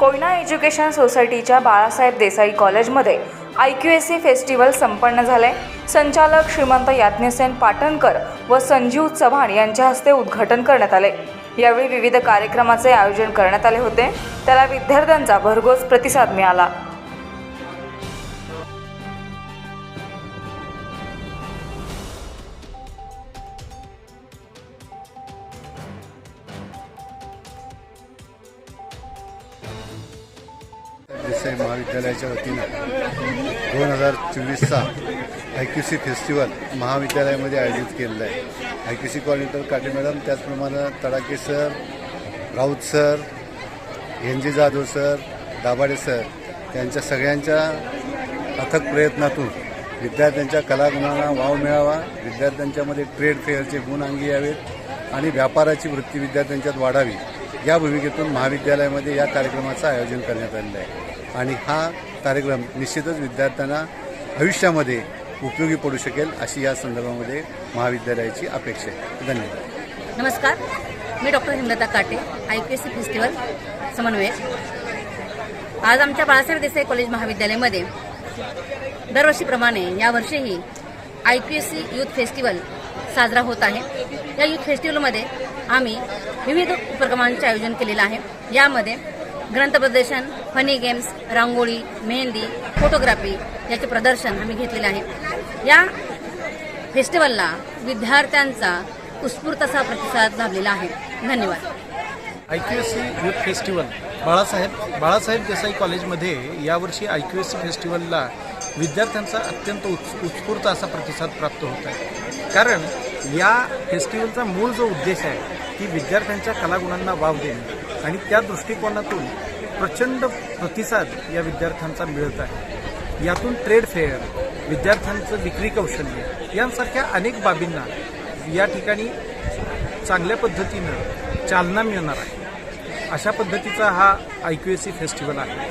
Koyna education सोसायटीच्या बाळासाहेब देसाई कॉलेजमध्ये I Q S C festival संपन्न झाले संचालक श्रीमंत याज्ञसेन पाटणकर व संजीव चव्हाण यांच्या हस्ते उद्घाटन करण्यात आले यावेळी विविध कार्यक्रमाचे आयोजन करण्यात आले होते. त्याला विद्यार्थ्यांचा भरघोस प्रतिसाद मिळाला. देसाई महाविद्यालयाच्या वतीनं. दोन हजार चोवीसचा आय क्यू सी फेस्टिवल महाविद्यालयामध्ये आयोजित केलेला आहे. I Q C coordinator Kate madam त्याचप्रमाणे Tadake sir Raut sir N G Jadhav sir Dabhade sir यांच्या सगळ्यांच्या अथक प्रयत्नातून विद्यार्थ्यांच्या कलागुणांना वाव मिळावा विद्यार्थ्यांच्यामध्ये ट्रेड फेअरचे गुण अंगी यावेत आणि व्यापाराची वृत्ती विद्यार्थ्यांच्यात वाढावी. या भूमिकेतून महाविद्यालयामध्ये या कार्यक्रमाचं आयोजन करण्यात आलेलं आहे. आणि हा कार्यक्रम निश्चितच विद्यार्थ्यांना भविष्यामध्ये उपयोगी पडू शकेल अशी या संदर्भामध्ये महाविद्यालयाची अपेक्षा आहे. धन्यवाद. नमस्कार. मी doctor Himlata Kate I P S C festival समन्वयक. आज आमच्या बाळासाहेब देसाई कॉलेज महाविद्यालयामध्ये दरवर्षीप्रमाणे यावर्षीही I P S C youth festival साजरा होत आहे. या यूथ फेस्टिवलमध्ये आम्ही विविध उपक्रमांचे आयोजन केलेलं आहे. यामध्ये ग्रंथ प्रदर्शन funny games rangoli mehndi photography याचे प्रदर्शन आम्ही घेतलेले आहे. या फेस्टिवलला विद्यार्थ्यांचा उत्स्फूर्त असा प्रतिसाद लाभलेला आहे. धन्यवाद. I Q S C youth festival Balasaheb Balasaheb Desai कॉलेजमध्ये यावर्षी आय क्यू एस सी फेस्टिवलला विद्यार्थ्यांचा अत्यंत उत्स उत्स्फूर्त असा प्रतिसाद प्राप्त होत आहे. कारण या फेस्टिवलचा मूळ जो उद्देश आहे ती विद्यार्थ्यांच्या कलागुणांना वाव देणे. आणि त्या दृष्टिकोनातून प्रचंड प्रतिसाद या विद्यार्थ्यांचा मिळत आहे. यातून ट्रेड फेअर विद्यार्थ्यांचं विक्री कौशल्य यांसारख्या अनेक बाबींना या ठिकाणी चांगल्या पद्धतीनं चालना मिळणार आहे. अशा पद्धतीचा हा I Q S C festival आहे.